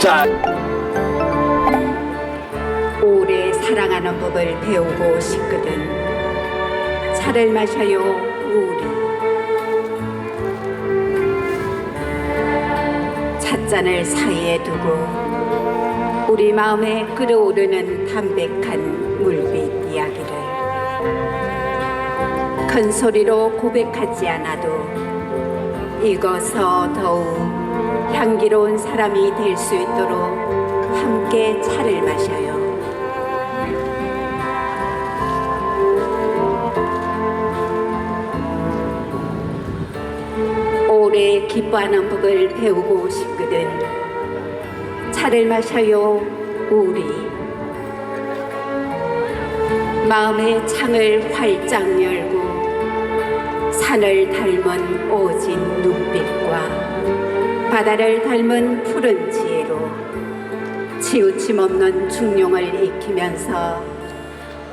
자, 오래 사랑하는 법을 배우고 싶거든. 차를 마셔요 우리. 찻잔을 사이에 두고 우리 마음에 끓어오르는 담백한 물빛 이야기를. 큰 소리로 고백하지 않아도 익어서 더욱 향기로운 사람이 될 수 있도록 함께 차를 마셔요. 오래 기뻐하는 법을 배우고 싶거든 차를 마셔요 우리 마음의 창을 활짝 열고 산을 닮은 오진 눈빛과 바다를 닮은 푸른 지혜로 치우침 없는 중용을 익히면서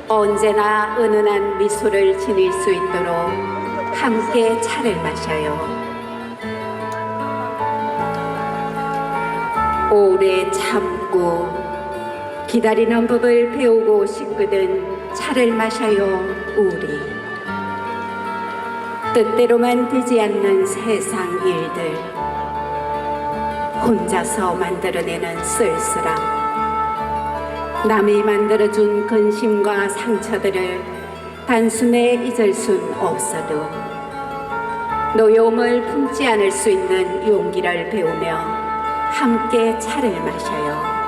언제나 은은한 미소를 지닐 수 있도록 함께 차를 마셔요. 오래 참고 기다리는 법을 배우고 싶거든 차를 마셔요 우리 뜻대로만 되지 않는 세상 일들 혼자서 만들어내는 쓸쓸함 남이 만들어준 근심과 상처들을 단숨에 잊을 순 없어도 노여움을 품지 않을 수 있는 용기를 배우며 함께 차를 마셔요.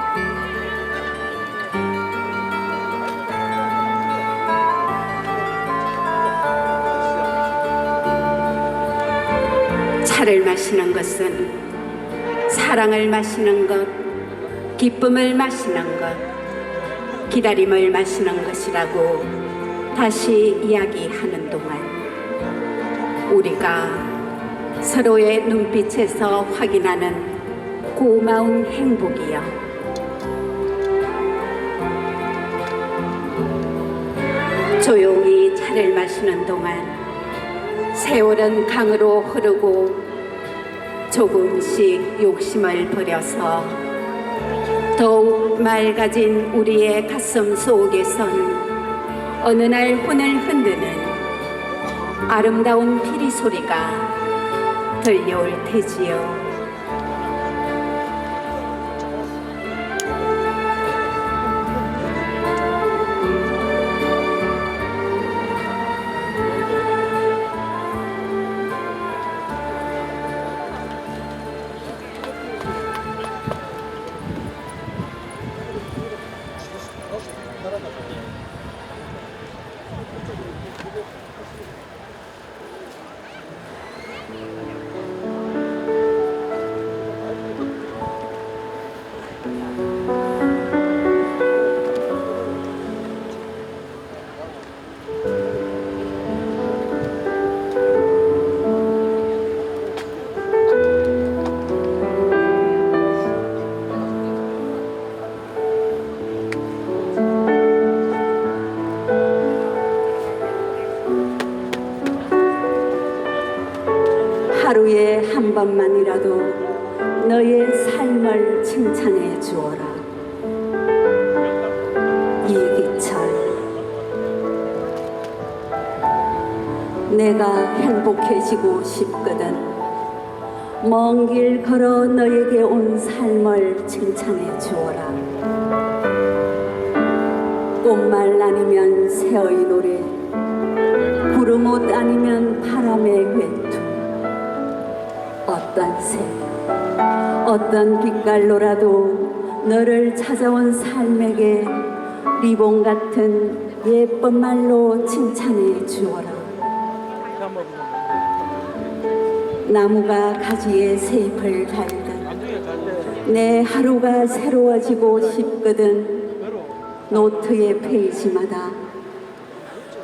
차를 마시는 것은 사랑을 마시는 것, 기쁨을 마시는 것, 기다림을 마시는 것이라고 다시 이야기하는 동안 우리가 서로의 눈빛에서 확인하는 고마운 행복이요. 조용히 차를 마시는 동안 세월은 강으로 흐르고 조금씩 욕심을 버려서 더욱 맑아진 우리의 가슴 속에선 어느 날 혼을 흔드는 아름다운 피리 소리가 들려올 테지요. 번만이라도 너의 삶을 칭찬해 주어라. 이기철. 내가 행복해지고 싶거든. 먼 길 걸어 너에게 온 삶을 칭찬해 주어라. 꽃말 아니면 새의 노래, 구름옷 아니면 바람의 외투. 어떤 새, 어떤 빛깔로라도 너를 찾아온 삶에게 리본 같은 예쁜 말로 칭찬해 주어라. 나무가 가지에 새잎을 달듯 내 하루가 새로워지고 싶거든 노트의 페이지마다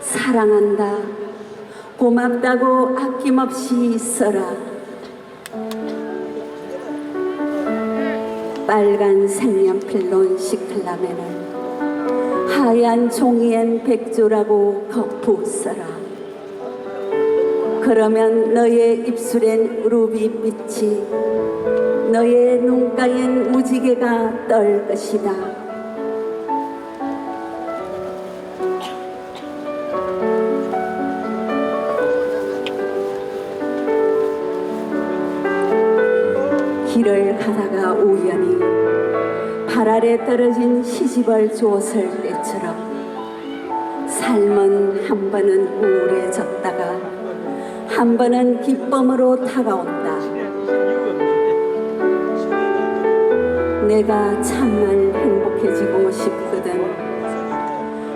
사랑한다 고맙다고 아낌없이 써라 빨간 색연필로 시클라면은 하얀 종이엔 백조라고 써라 그러면 너의 입술엔 루비 빛이 너의 눈가엔 무지개가 떨 것이다. 길을 가다가 우연히 발 아래 떨어진 시집을 주었을 때처럼 삶은 한 번은 우울해졌다가 한 번은 기쁨으로 다가온다. 내가 참만 행복해지고 싶거든.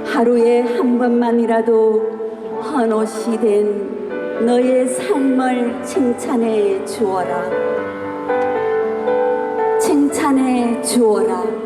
하루에 한 번만이라도 헌옷이 된 너의 삶을 칭찬해 주어라. 칭찬해 주어라.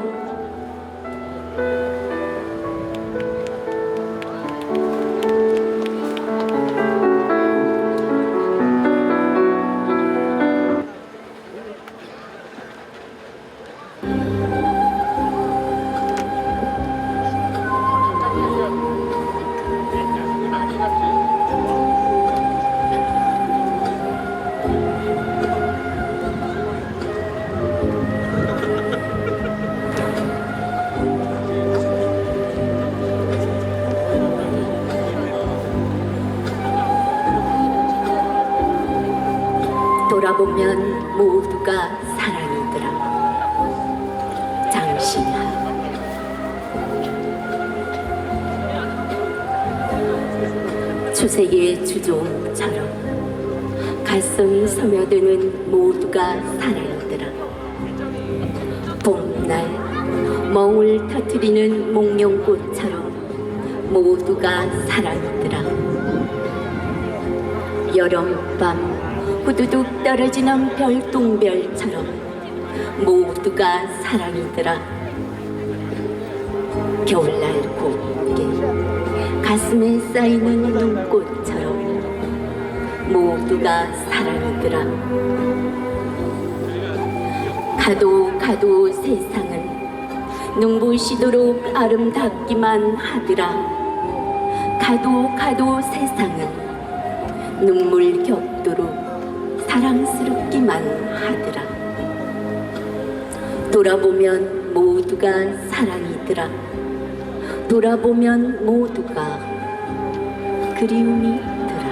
보면 모두가 사랑이더라. 장신하. 추세의 주종처럼 가슴이 스며드는 모두가 사랑이더라. 봄날 멍을 터트리는 목련꽃처럼 모두가 사랑이더라. 여름밤 후두둑 떨어지는 별똥별처럼 모두가 사랑이더라. 겨울날 곱게 가슴에 쌓이는 눈꽃처럼 모두가 사랑이더라. 가도 가도 세상은 눈부시도록 아름답기만 하더라. 가도 가도 세상은 눈물 겹도록 사랑스럽기만 하더라. 돌아보면 모두가 사랑이더라. 돌아보면 모두가 그리움이 더라.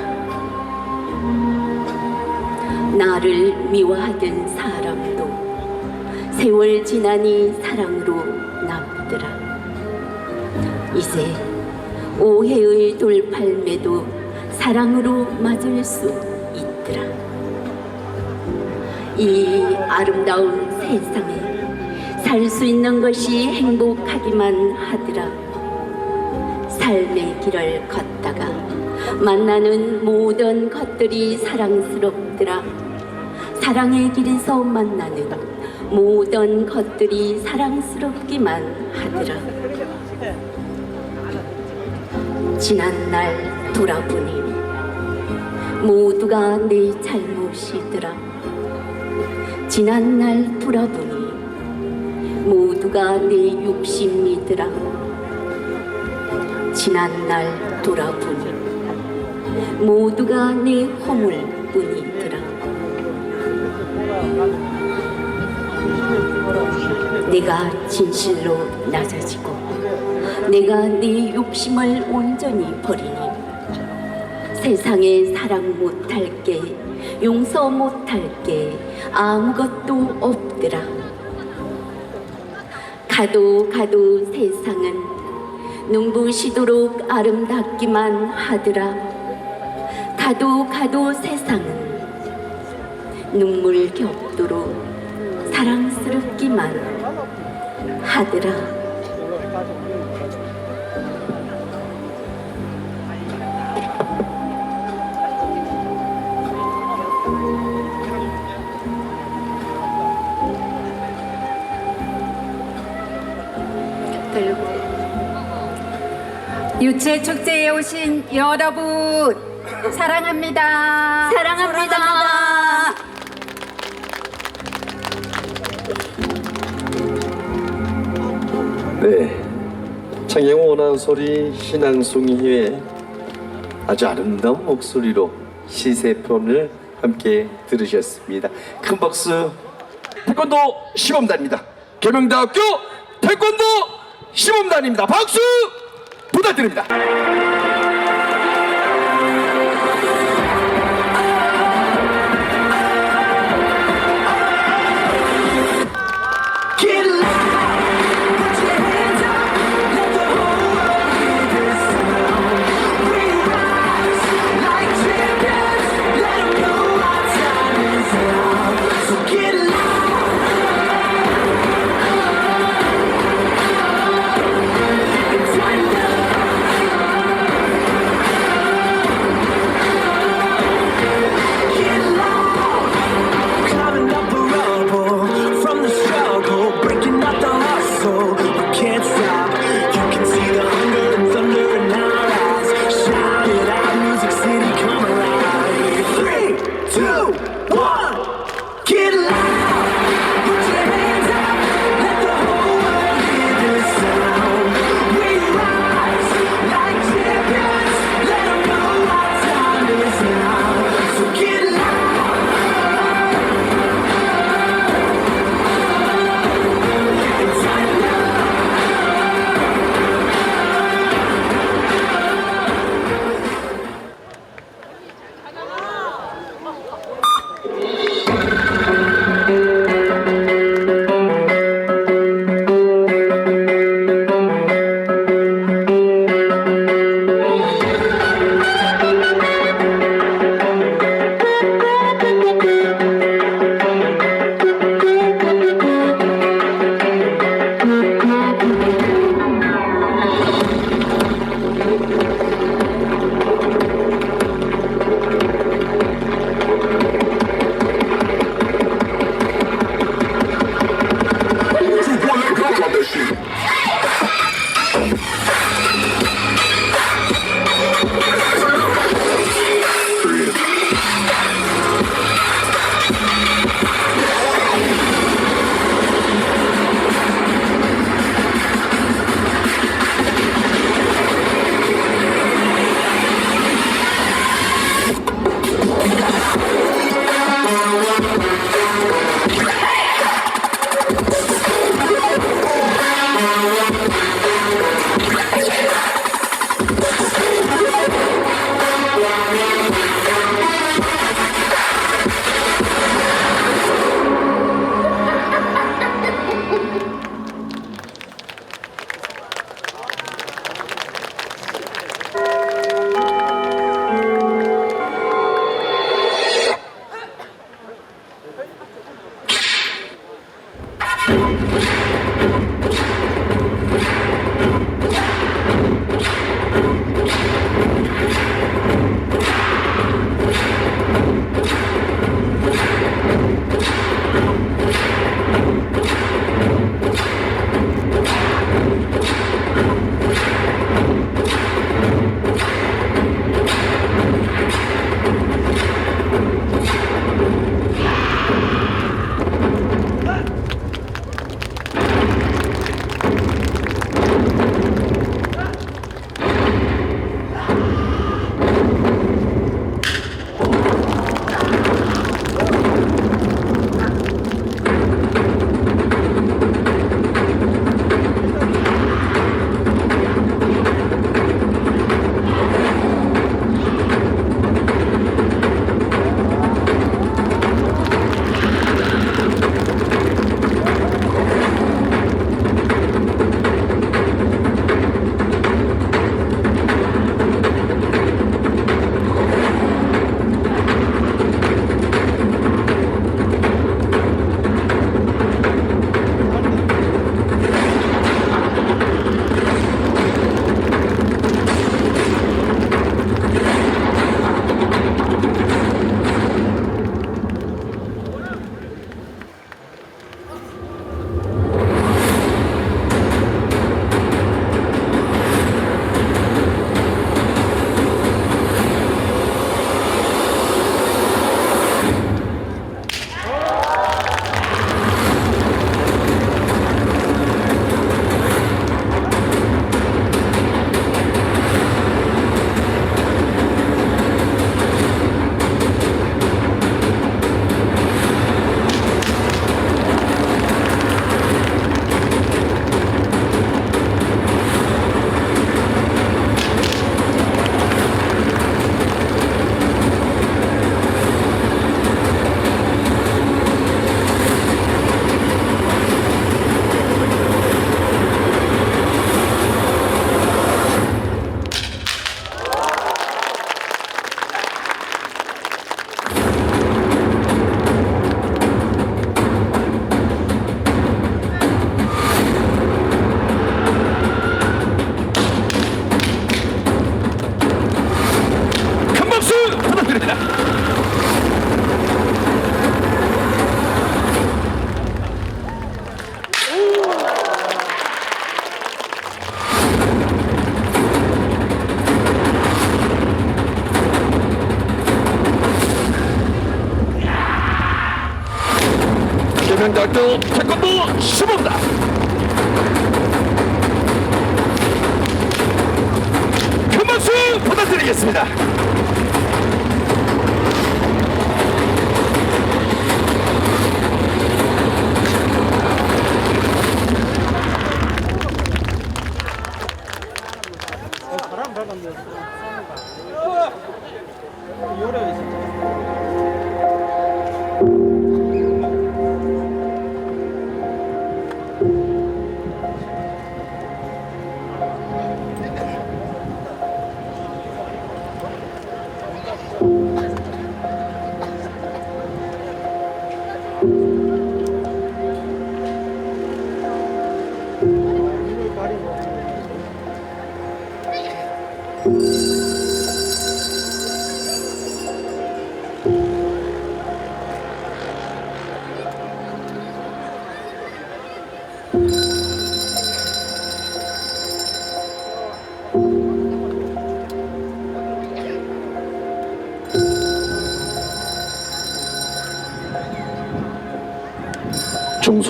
나를 미워하던 사람도 세월 지나니 사랑으로 남더라. 이제 오해의 돌팔매도 사랑으로 맞을 수 있더라. 이 아름다운 세상에 살 수 있는 것이 행복하기만 하더라. 삶의 길을 걷다가 만나는 모든 것들이 사랑스럽더라. 사랑의 길에서 만나는 모든 것들이 사랑스럽기만 하더라. 지난날 돌아보니 모두가 내 잘못이더라. 지난 날 돌아보니 모두가 내 욕심이더라. 지난 날 돌아보니 모두가 내 허물뿐이더라. 내가 진실로 낮아지고 내가 네 욕심을 온전히 버리니 세상에 사랑 못할 게 용서 못할 게 아무것도 없더라. 가도 가도 세상은 눈부시도록 아름답기만 하더라. 가도 가도 세상은 눈물 겹도록 사랑스럽기만 하더라. 유채 축제에 오신 여러분 사랑합니다. 사랑합니다. 네, 창영호 원한 소리 신앙송이회 아주 아름다운 목소리로 시세편을 함께 들으셨습니다. 큰 박수 태권도 시범단입니다. 계명대학교 태권도 시범단입니다. 박수 부탁드립니다. 고등학교 태권도 시범단 큰 박수 부탁드리겠습니다.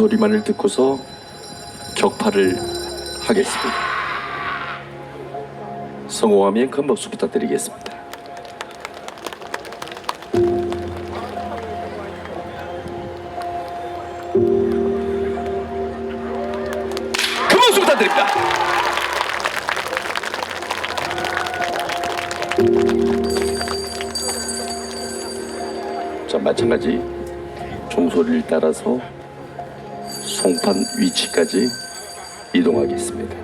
소리만을 듣고서 격파를 하겠습니다. 성공하면 큰 박수 부탁드리겠습니다. 큰 박수 부탁드립니다. 자 마찬가지 종소리를 따라서 송판 위치까지 이동하겠습니다.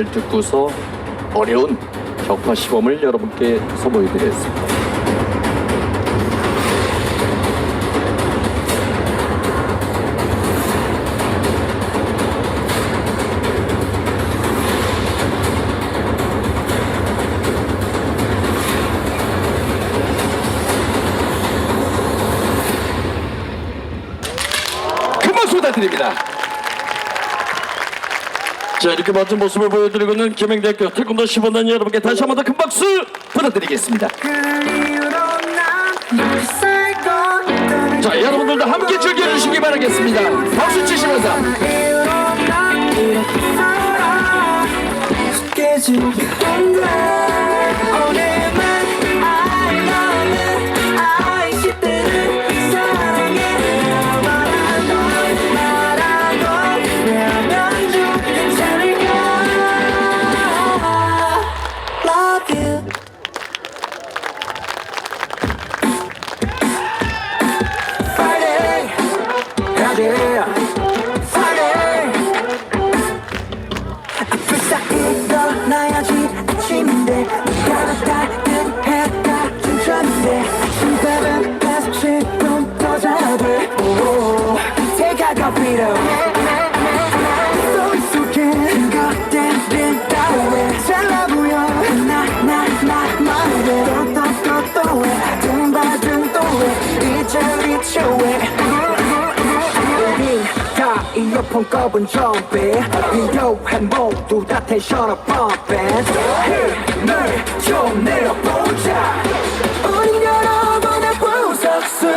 종소리만을 듣고서 어려운 격파 시범을 여러분께 선보여드렸습니다. 큰 박수 부탁드립니다. 자 이렇게 멋진 모습을 보여드리고 있는 김행대학교 태권도 15단 여러분께 다시 한 번 더 큰 박수 부탁드리겠습니다. 자 여러분들도 함께 즐겨주시기 바라겠습니다. 박수 치시면서 폰 꺼본 좀비 필요한 모두 다 텐션업 펌핑 힘을 좀 내려보자. 우린 여러분의 보석순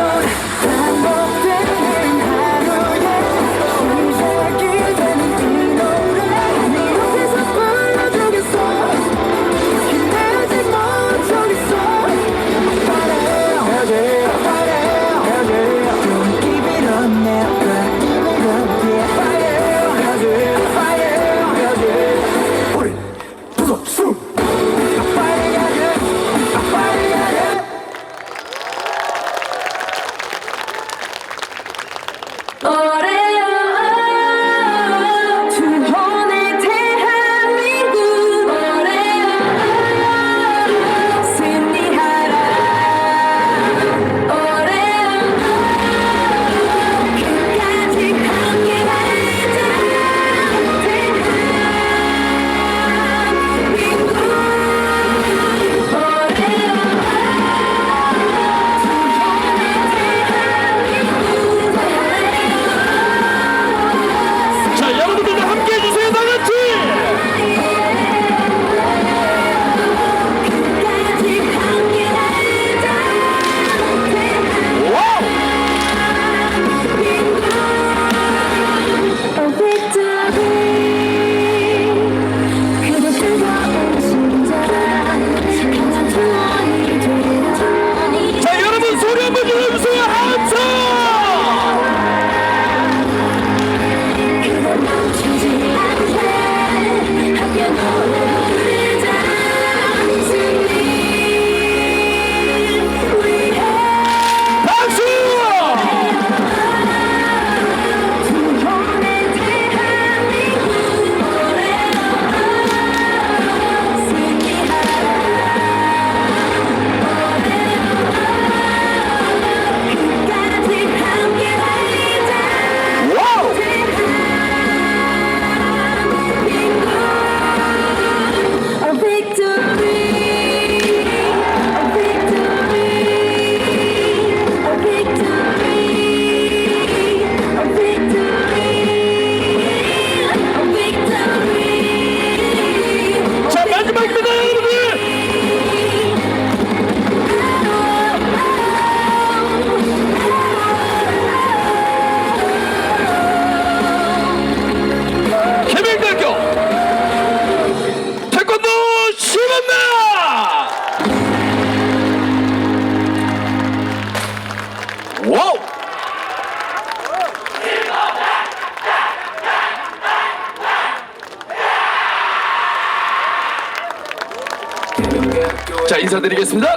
인사드리겠습니다.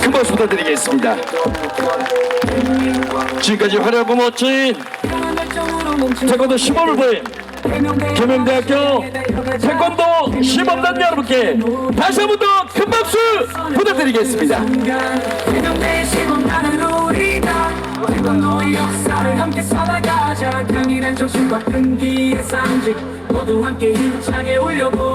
큰 박수 부탁드리겠습니다. 지금까지 화려하고 멋진 태권도 시범을 보인 겸영대학교 태권도 시범단 여러분께 다시 한 번 더 큰 박수 부탁드리겠습니다. 태권도의 역사를 함께 살아가자 강인한 정신과 끈기의 상징 모두 함께 힘차게 올려보